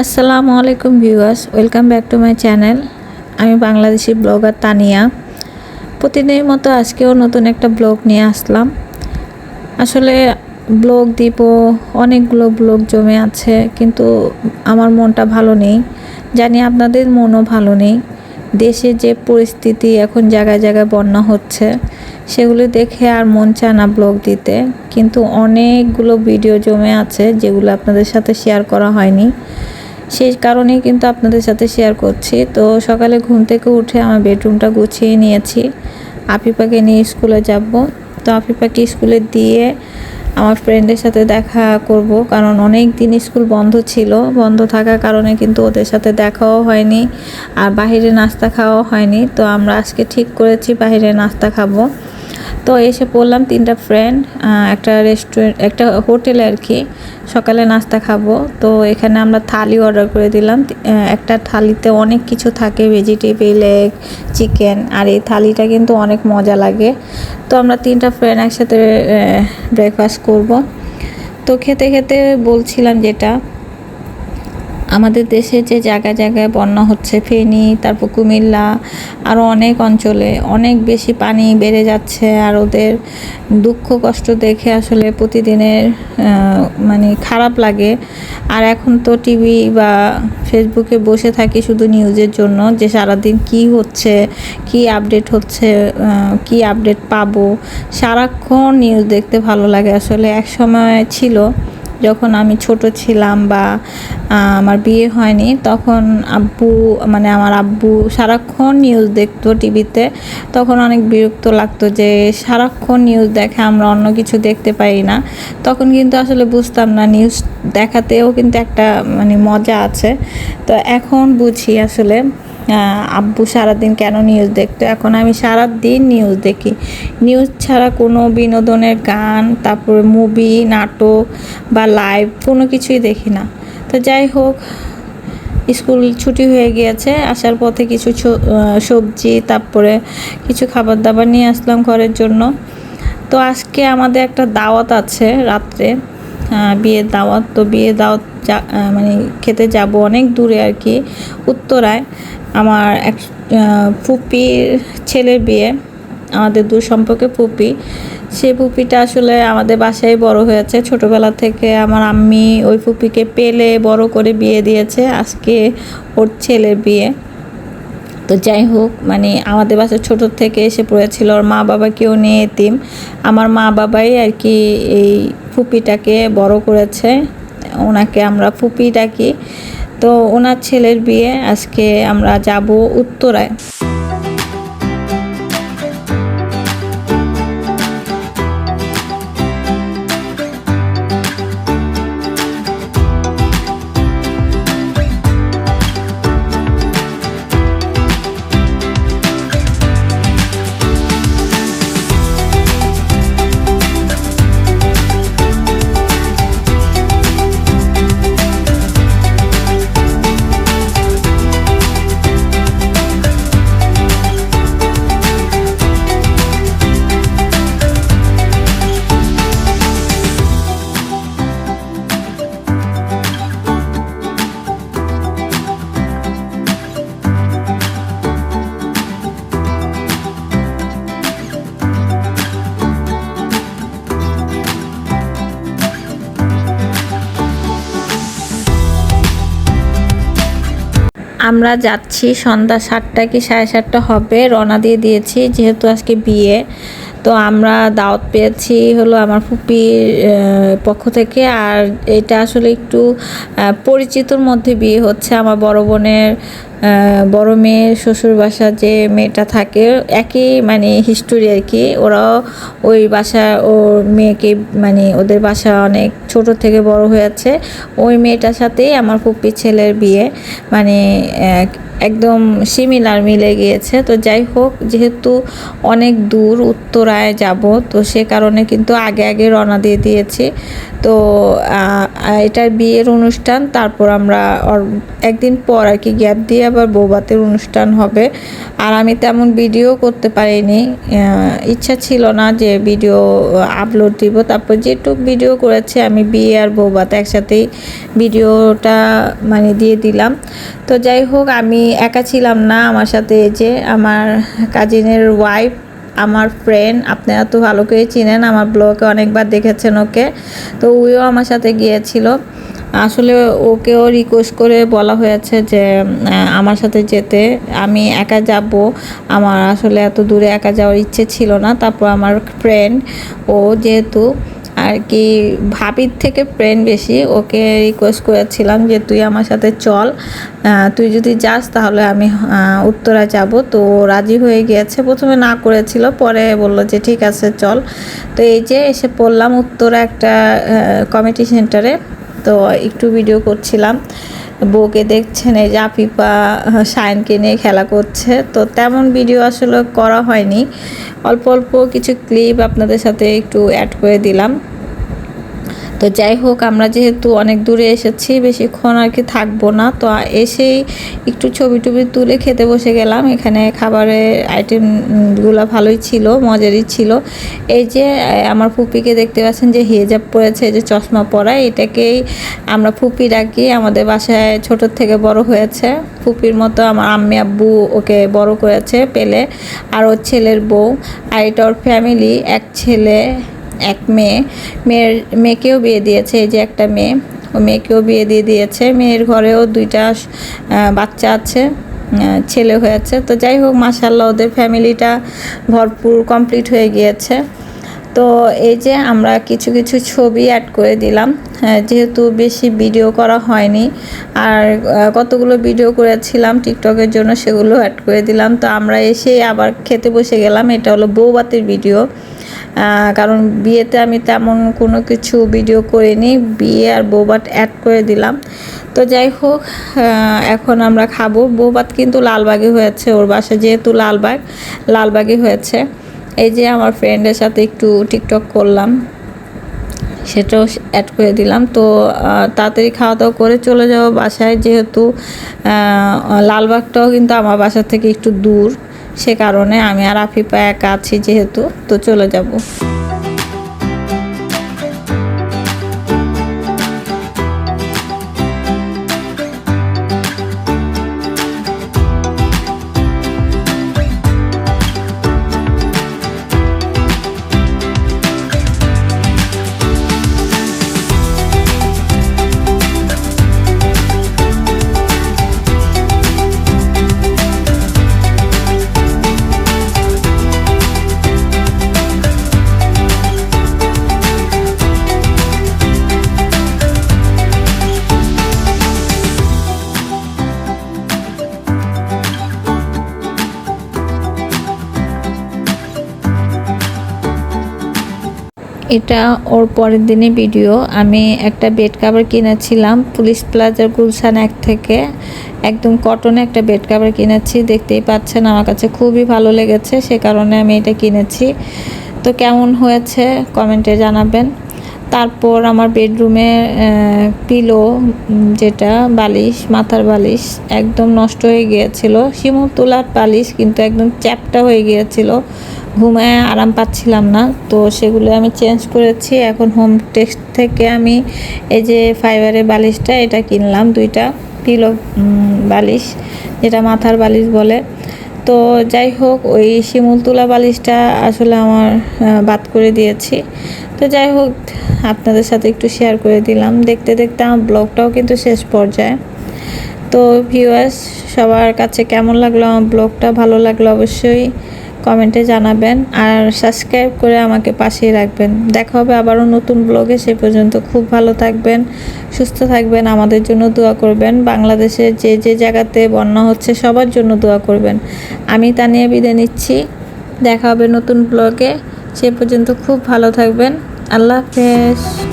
আসসালামু আলাইকুম viewers, welcome back to my channel. আমি বাংলাদেশি ব্লগার তানিয়া। প্রতিদিনের মতো আজকেও নতুন একটা ব্লগ নিয়ে আসলাম। আসলে ব্লগ দিব, অনেকগুলো ব্লগ জমে আছে, কিন্তু আমার মনটা ভালো নেই। জানি আপনাদের মনও ভালো নেই। দেশে যে পরিস্থিতি এখন জায়গায় জায়গায় বন্যা হচ্ছে, সেগুলো দেখে আর মন চায় না ব্লগ দিতে। কিন্তু অনেকগুলো ভিডিও জমে আছে, যেগুলো আপনাদের সাথে শেয়ার করা হয়নি। সেই কারণেই কিন্তু আপনাদের সাথে শেয়ার করছি। তো সকালে ঘুম থেকে উঠে আমার বেডরুমটা গুছিয়ে নিয়েছি। আফিপাকে নিয়ে স্কুলে যাব। তো আফিপাকে স্কুলে দিয়ে আমার ফ্রেন্ডের সাথে দেখা করব। কারণ অনেক দিন স্কুল বন্ধ ছিল। বন্ধ থাকার কারণে কিন্তু ওদের সাথে দেখাও হয়নি আর বাইরে নাস্তা খাওয়াও হয়নি। তো আমরা আজকে ঠিক করেছি বাইরে নাস্তা খাব। তো এসে পড়লাম তিনটা ফ্রেন্ড একটা রেস্টুরেন্ট একটা হোটেলে আর কি। সকালে নাস্তা খাব। তো এখানে আমরা থালি অর্ডার করে দিলাম। একটা থালিতে অনেক কিছু থাকে ভেজিটেবিল এগ চিকেন আর এই থালিটা কিন্তু অনেক মজা লাগে। তো আমরা তিনটা ফ্রেন্ড একসাথে ব্রেকফাস্ট করব। তো খেতে খেতে বলছিলাম যেটা আমাদের দেশে যে জায়গায় জায়গায় বন্যা হচ্ছে, ফেনী, তারপর কুমিল্লা আরও অনেক অঞ্চলে অনেক বেশি পানি বেড়ে যাচ্ছে আর ওদের দুঃখ কষ্ট দেখে আসলে প্রতিদিনের মানে খারাপ লাগে। আর এখন তো টিভি বা ফেসবুকে বসে থাকি শুধু নিউজের জন্য যে সারাদিন কি হচ্ছে, কি আপডেট হচ্ছে কি আপডেট পাবো। সারাক্ষণ নিউজ দেখতে ভালো লাগে। আসলে এক সময় ছিল যখন আমি ছোট ছিলাম বা আমার বিয়ে হয়নি, তখন আব্বু মানে আমার আব্বু সারাক্ষণ নিউজ দেখতো টিভিতে। তখন অনেক বিরক্ত লাগতো যে, সারাক্ষণ নিউজ দেখে আমরা অন্য কিছু দেখতে পাই না। তখন কিন্তু আসলে বুঝতাম না নিউজ দেখাতেও কিন্তু একটা মানে মজা আছে। তো এখন বুঝি আসলে। আব্বু সারাদিন কেন নিউজ দেখতো? এখন আমি সারাদিন নিউজ দেখি। নিউজ ছাড়া কোনো বিনোদনের গান, তারপরে মুভি নাটক বা লাইভ কোনো কিছুই দেখি না। তো যাই হোক স্কুল ছুটি হয়ে গিয়েছে, আসার পথে কিছু সবজি, তারপরে কিছু খাবার দাবার নিয়ে আসলাম ঘরের জন্য। তো আজকে আমাদের একটা দাওয়াত আছে রাত্রে বিয়ের দাওয়াত। তো বিয়ের দাওয়াত মানে খেতে যাব অনেক দূরে আর কি, উত্তরায়। আমার এক ফুপির ছেলের বিয়ে, আমাদের দূর সম্পর্কে ফুপি। সে ফুপিটা আসলে আমাদের বাসায় বড় হয়েছে। ছোটবেলা থেকে আমার আম্মি ওই ফুপিকে পেলে বড় করে বিয়ে দিয়েছে আজকে ওর ছেলের বিয়ে। তো যাই হোক মানে আমাদের বাসা ছোট থেকে এসে পড়েছিল। ওর মা বাবা কেউ নেই এতিম। আমার মা বাবাই আর কি এই ফুপিটাকে বড় করেছে। ওনাকে আমরা ফুপি ডাকি। তো ওনার ছেলের বিয়ে আজকে আমরা যাব উত্তরায়। আমরা যাচ্ছি সন্ধ্যা সাতটা কি সাড়ে সাতটা হবে, রওনা দিয়ে দিয়েছি, যেহেতু আজকে বিয়ে। তো আমরা দাওয়াত পেয়েছি হলো আমার ফুপির পক্ষ থেকে। আর এটা আসলে একটু পরিচিতর মধ্যে বিয়ে হচ্ছে আমার বড় বোনের বড় মেয়ের শ্বশুর বাসা যে মেয়েটা থাকে, একই মানে হিস্টোরি আর কি। ওরাও ওই বাসা, ওর মেয়েকে মানে ওদের বাসা অনেক ছোট থেকে বড় হয়েছে ওই মেয়েটার সাথেই আমার ফুপি ছেলের বিয়ে। মানে একদম সিমিলার মিলে গিয়েছে। তো যাই হোক, যেহেতু অনেক দূর উত্তরায় যাব, তো সে কারণে কিন্তু আগে আগে রওনা দিয়ে দিয়েছি। তো এটার বিয়ের অনুষ্ঠান, তারপর আমরা একদিন পর আর কি গ্যাপ দিয়ে আবার বৌবাতের অনুষ্ঠান হবে। আর আমি তেমন ভিডিও করতে পারিনি। ইচ্ছা ছিল না যে ভিডিও আপলোড দিব। তারপর যেটুক ভিডিও করেছি, আমি বিয়ে আর বৌবাত একসাথেই ভিডিওটা মানে দিয়ে দিলাম। তো যাই হোক, আমি একা ছিলাম না আমার সাথে যে আমার কাজিনের ওয়াইফ আমার ফ্রেন্ড আপনারা তো ভালো করে চিনেন, আমার ব্লগে অনেকবার দেখেছেন ওকে। তো উইও আমার সাথে গিয়েছিল। আসলে ওকেও রিকোয়েস্ট করে বলা হয়েছে যে আমার সাথে যেতে। আমি একা যাব। আমার আসলে এত দূরে একা যাওয়ার ইচ্ছে ছিল না। তারপর আমার ফ্রেন্ড ও যেহেতু আর কি ভাবির থেকে ফ্রেন্ড বেশি, ওকে রিকোয়েস্ট করেছিলাম যে, তুই আমার সাথে চল। তুই যদি যাস তাহলে আমি উত্তরা যাব। তো রাজি হয়ে গিয়েছে। প্রথমে না করেছিল, পরে বলল যে, ঠিক আছে, চল। তো এই যে এসে পড়লাম উত্তরা একটা কমিটি সেন্টারে তো একটু ভিডিও করছিলাম। বউকে দেখছেন, এই যে আফিপা সায়নকে নিয়ে খেলা করছে। তো তেমন ভিডিও আসলে করা হয়নি। অল্প অল্প কিছু ক্লিপ আপনাদের সাথে একটু অ্যাড করে দিলাম। তো যাই হোক, আমরা যেহেতু অনেক দূরে এসেছি, বেশিক্ষণ আর কি থাকব না। তো এসেই একটু ছবি টবি তুলে খেতে বসে গেলাম। এখানে খাবারের আইটেমগুলো ভালোই ছিল, মজারই ছিল। এই যে আমার ফুপিকে দেখতে পাচ্ছেন যে হেজাব পরেছে যে চশমা পরা, এটাকেই আমরা ফুপি ডাকি। আমাদের বাসায় ছোট থেকে বড় হয়েছে। ফুপির মতো আমার আম্মি আব্বু ওকে বড় করেছে পেলে। আর ওর ছেলের বউ, আর এটা ওর ফ্যামিলি এক ছেলে এক মেয়ে। মেয়ের মেয়েকেও বিয়ে দিয়েছে এই যে একটা মেয়ে। ও মেয়েকেও বিয়ে দিয়ে দিয়েছে। মেয়ের ঘরেও দুইটা বাচ্চা আছে ছেলে হয়েছে তো যাই হোক মাসাল্লাহ ওদের ফ্যামিলিটা ভরপুর কমপ্লিট হয়ে গিয়েছে। তো এই যে আমরা কিছু কিছু ছবি অ্যাড করে দিলাম। হ্যাঁ, যেহেতু বেশি ভিডিও করা হয়নি আর কতগুলো ভিডিও করেছিলাম টিকটকের জন্য সেগুলো অ্যাড করে দিলাম। তো আমরা এসেই আবার খেতে বসে গেলাম। এটা হলো বৌবাতির ভিডিও কারণ বিয়েতে আমি তেমন কোনো কিছু ভিডিও করিনি। বিয়ে আর বৌবাত অ্যাড করে দিলাম। তো যাই হোক এখন আমরা খাব। বৌবাত কিন্তু লালবাগে হয়েছে ওর বাসা যেহেতু লালবাগ, লালবাগে হয়েছে। এই যে আমার ফ্রেন্ডের সাথে একটু টিকটক করলাম, সেটাও অ্যাড করে দিলাম। তো তাড়াতাড়ি খাওয়া দাওয়া করে চলে যাব বাসায়, যেহেতু লালবাগটাও কিন্তু আমার বাসা থেকে একটু দূর। সে কারণে আমি আর আফিফা একা আছি যেহেতু তো চলে যাব। এটা ওর পরের দিনে ভিডিও। আমি একটা বেড কাভার কিনেছিলাম, পুলিশ প্লাজার গুলশান এক থেকে। একদম কটনে একটা বেড কাভার কিনেছি, দেখতেই পাচ্ছেন, আমার কাছে খুবই ভালো লেগেছে, সে কারণে আমি এটা কিনেছি। তো কেমন হয়েছে কমেন্টে জানাবেন। তারপর আমার বেডরুমে পিলো যেটা বালিশ, মাথার বালিশ একদম নষ্ট হয়ে গিয়েছিল। শিমুল তোলার বালিশ কিন্তু একদম চ্যাপটা হয়ে গিয়েছিল। ঘুমায় আরাম পাচ্ছিলাম না, তো সেগুলো আমি চেঞ্জ করেছি। এখন হোম টেক্সট থেকে আমি এই যে ফাইবারের বালিশটা, এটা কিনলাম দুইটা পিলো বালিশ, যেটা মাথার বালিশ বলে। তো যাই হোক, ওই শিমুল তোলা বালিশটা আসলে আমার বাদ করে দিয়েছি। তো যাই হোক, আপনাদের সাথে একটু শেয়ার করে দিলাম। দেখতে দেখতে আমার ব্লগটাও কিন্তু শেষ পর্যায়ে। তো ভিউয়ার্স সবার কাছে কেমন লাগল? আমার ব্লগটা ভালো লাগল অবশ্যই। কমেন্টে জানাবেন আর সাবস্ক্রাইব করে আমাকে পাশেই রাখবেন। দেখা হবে আবারও নতুন ব্লগে, সে পর্যন্ত খুব ভালো থাকবেন, সুস্থ থাকবেন, আমাদের জন্য দোয়া করবেন। বাংলাদেশের যে যে জায়গাতে বন্যা হচ্ছে, সবার জন্য দোয়া করবেন। আমি তা নিয়ে বিদায় নিচ্ছি। দেখা হবে নতুন ব্লগে, সে পর্যন্ত খুব ভালো থাকবেন। আল্লাহ হাফেজ।